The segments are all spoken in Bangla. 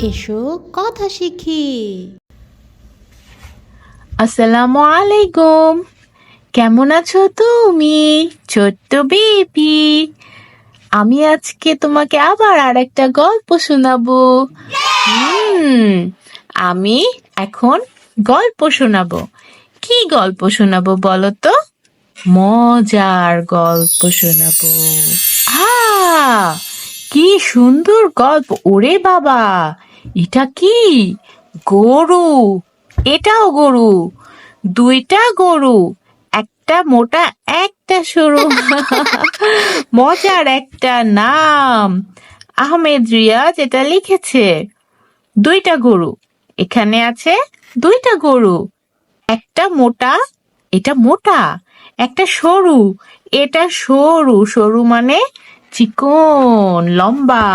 এসো কথা শিখি। আসসালামু আলাইকুম। কেমন আছো তুমি? ছোট্ট বেবি। আমি আজকে তোমাকে আবার আর একটা গল্প শোনাবো। আমি এখন গল্প শোনাবো। কি গল্প শোনাবো বলো তো? মজার গল্প শোনাবো। আ কি সুন্দর গল্প। ওরে বাবা, এটা কি? গরু। এটাও গরু। দুইটা গরু, একটা মোটা, একটা সরু। মজার একটা নাম। আহমেদ রিয়াজ এটা লিখেছে। দুইটা গরু। এখানে আছে দুইটা গরু, একটা মোটা এটা মোটা, একটা সরু। এটা সরু সরু মানে চিকন, লম্বা।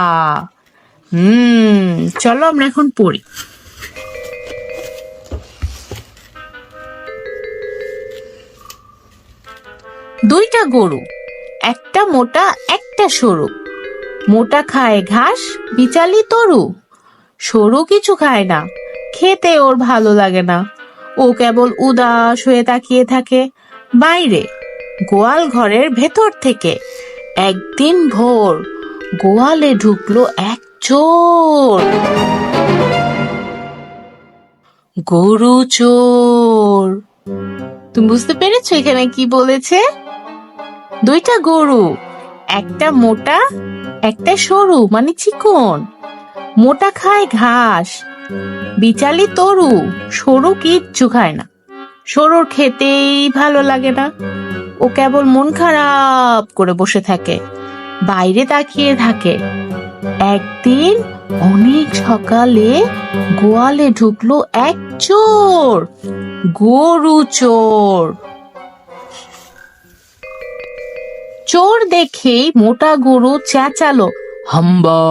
হুম, চলো আমরা এখন পড়ি। দুইটা গরু, একটা মোটা, একটা সরু। মোটা খায় ঘাস, বিচালি তরু। সরু কিছু খায় না, খেতে ওর ভালো লাগে না। ও কেবল উদাস হয়ে তাকিয়ে থাকে বাইরে, গোয়াল ঘরের ভেতর থেকে। একদিন ভোর গোয়ালে ঢুকলো এক চোর। গরু চোর। তুমি বুঝতে পেরেছ এখানে কি বলেছে? দুইটা গরু, একটা মোটা, একটা সরু মানে চিকন। মোটা খায় ঘাস বিচালি তরু, সরু কিচ্ছু খায় না। সরুর খেতেই ভালো লাগে না। ও কেবল মন খারাপ করে বসে থাকে, বাইরে তাকিয়ে থাকে। একদিন অনেক সকালে গোয়ালে ঢুকলো এক চোর, গরু চোর। চোর দেখেই মোটা গরু চেঁচালো, হাম্বা।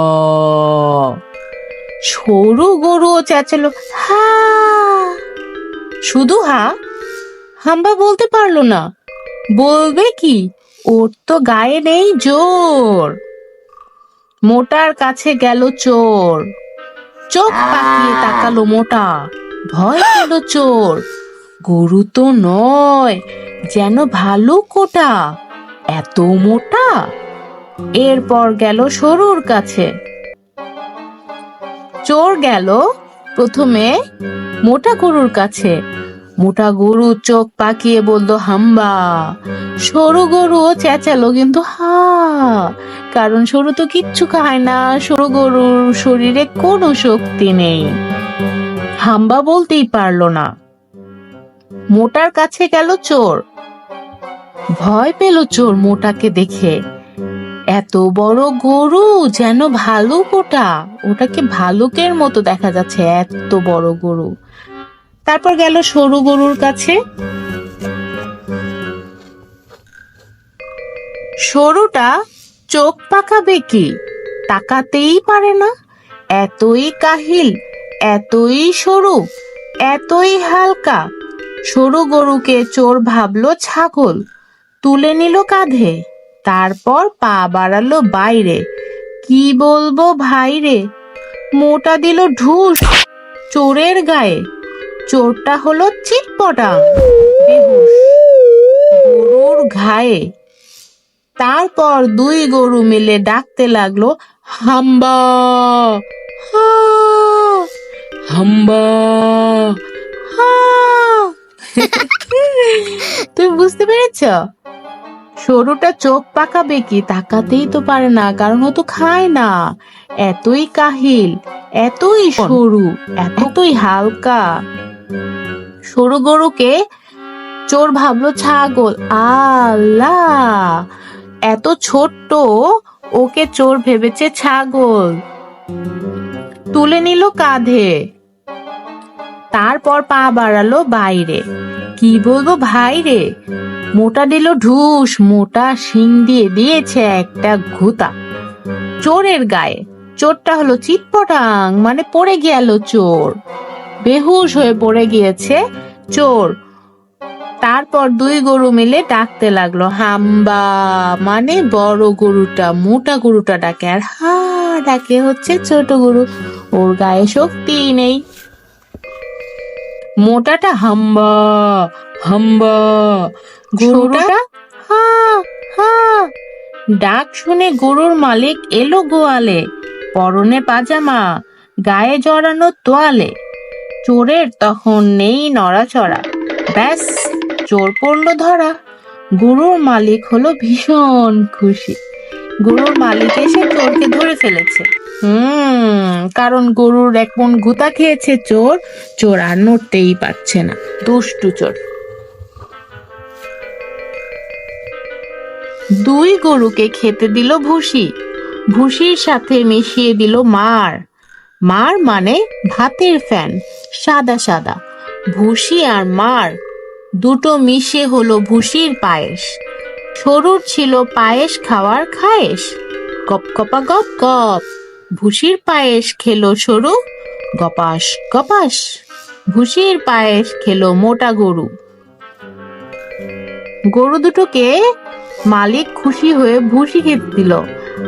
সরু গরুও চেঁচালো। হা। শুধু হা? হাম্বা বলতে পারল না। বলবে কি? ওর তো গায়ে নেই জোর। মোটার কাছে গেল চোর। চোখ পাকিয়ে তাকালো মোটা। ভয় পেল চোর। গরু তো নয়, যেন ভালো কোটা। এত মোটা? এরপর গেল সরুর কাছে। চোর গেল প্রথমে মোটা গরুর কাছে। মোটা গরু চোখ পাকিয়ে বলল, হাম্বা। সরু গরুও চেঁচালো, কিন্তু হা, কারণ সরু তো কিচ্ছু খায় না। সরু গরুর শরীরে কোনো শক্তি নেই। হাম্বা বলতেই পারল না। মোটার কাছে গেল চোর। ভয় পেল চোর মোটাকে দেখে। এত বড় গরু যেন ভালুক ওটা ওটাকে ভালুকের মতো দেখা যাচ্ছে এত বড় গরু। তারপর গেল সরু গরুর কাছে। সরুটা চোখ পাকাবে কি তাকাতেই পারে না। এতই কাহিল এতই সরু এতই হালকা। সরু গরুকে চোর ভাবলো ছাগল তুলে নিল কাঁধে। তারপর পা বাড়ালো বাইরে। কি বলব ভাইরে মোটা দিল ঢুস চোরের গায়ে। চোরটা হলো চিটপটা গরুর ঘায়ে। তারপর দুই গরু মিলে ডাকতে লাগল হাম্বা হাম্বা। তুমি বুঝতে পেরেছ? সরুটা চোখ পাকাবে কি তাকাতেই তো পারে না, কারণ ও তো খায় না। এতই কাহিল, এতই সরু, এতই হালকা। সরু গরুকে চোর ভাবলো ছাগল, আল্লাহ! এত ছোট্ট, ওকে চোর ভেবেছে ছাগল। তুলে নিল কাঁধে। তারপর পা বাড়ালো বাইরে। কি বলব ভাই রে? মোটা দিল ঢুস, মোটা শিং দিয়ে দিয়েছে একটা ঘুতা। চোরের গায়ে। চোরটা হলো চিটপটাং মানে পড়ে গেল চোর। বেহুশ হয়ে পড়ে গিয়েছে চোর। তারপর দুই গরু মিলে ডাকতে লাগল, হাম্বা মানে বড় গরুটা, মোটা গরুটা ডাকে, আর হা, ডাকে হচ্ছে ছোট গরু। ওর গায়ে শক্তি নেই। মোটাটা হাম্বা হাম্বা। গরুটা? হা হা। ডাক শুনে গরুর মালিক এলো গোয়ালে পরনে পাজামা গায়ে জড়ানো তোয়ালে। চোরের তখন নেই নড়াচড়া। ব্যাস চোর পড়ল ধরা। গরুর মালিক হলো ভীষণ খুশি। গরুর মালিক এসে চোরকে ধরে ফেলেছে। হুম, কারণ গরুর এক মন গুতা খেয়েছে চোর চোর আর নড়তেই পারছে না। দুষ্টু চোর। দুই গরুকে খেতে দিল ভুসি। ভুসির সাথে মিশিয়ে দিল মার। মার মানে ভাতের ফ্যান, সাদা সাদা। ভুসি আর মার দুটো মিশে হলো ভুসির পায়েস। সরুর ছিল পায়েস খাওয়ার খায়েস গপ গপা গপ গপ। ভুসির পায়েস খেলো সরু। গপাস গপাস। ভুসির পায়েস খেলো মোটা গরু। গরু দুটোকে মালিক খুশি হয়ে ভুসি খেতে দিল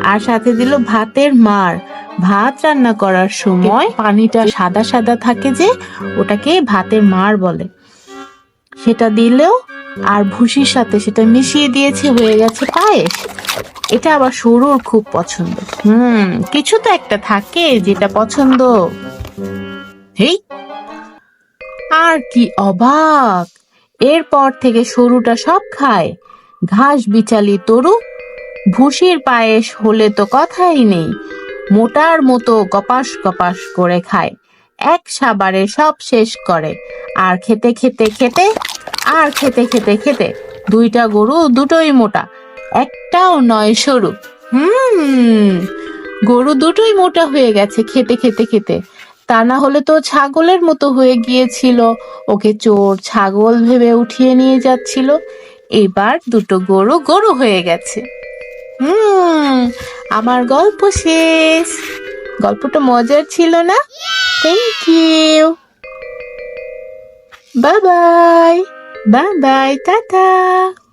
আর সাথে দিল ভাতের মার। ভাত রান্না করার সময় পানিটা সাদা সাদা থাকে যে ওটাকে ভাতের মার বলে। সেটা দিলেও আর ভুসির সাথে সেটা মিশিয়ে দিয়েছে হয়ে গেছে পায়েস। এটা আবার সরুর খুব পছন্দ। হুম, কিছু তো একটা থাকে যেটা পছন্দ। হেই, আর কি অবাক। এরপর থেকে সরুটা সব খায়। ঘাস বিচালি তরু ভুসির পায়েস হলে তো কথাই নেই। মোটার মতো কপাস কপাস করে খায়। এক সাবারে সব শেষ করে। আর খেতে খেতে খেতে, আর খেতে খেতে খেতে দুইটা গরু দুটোই মোটা। একটাও নয় সরু। হুম। গরু দুটোই মোটা হয়ে গেছে খেতে খেতে খেতে। তা না হলে তো ছাগলের মতো হয়ে গিয়েছিল। ওকে চোর ছাগল ভেবে উঠিয়ে নিয়ে যাচ্ছিল। এবার দুটো গরু গরু হয়ে গেছে। হুম, আমার গল্প শেষ। গল্পটা মজার ছিল না? Thank you bye bye bye bye tata.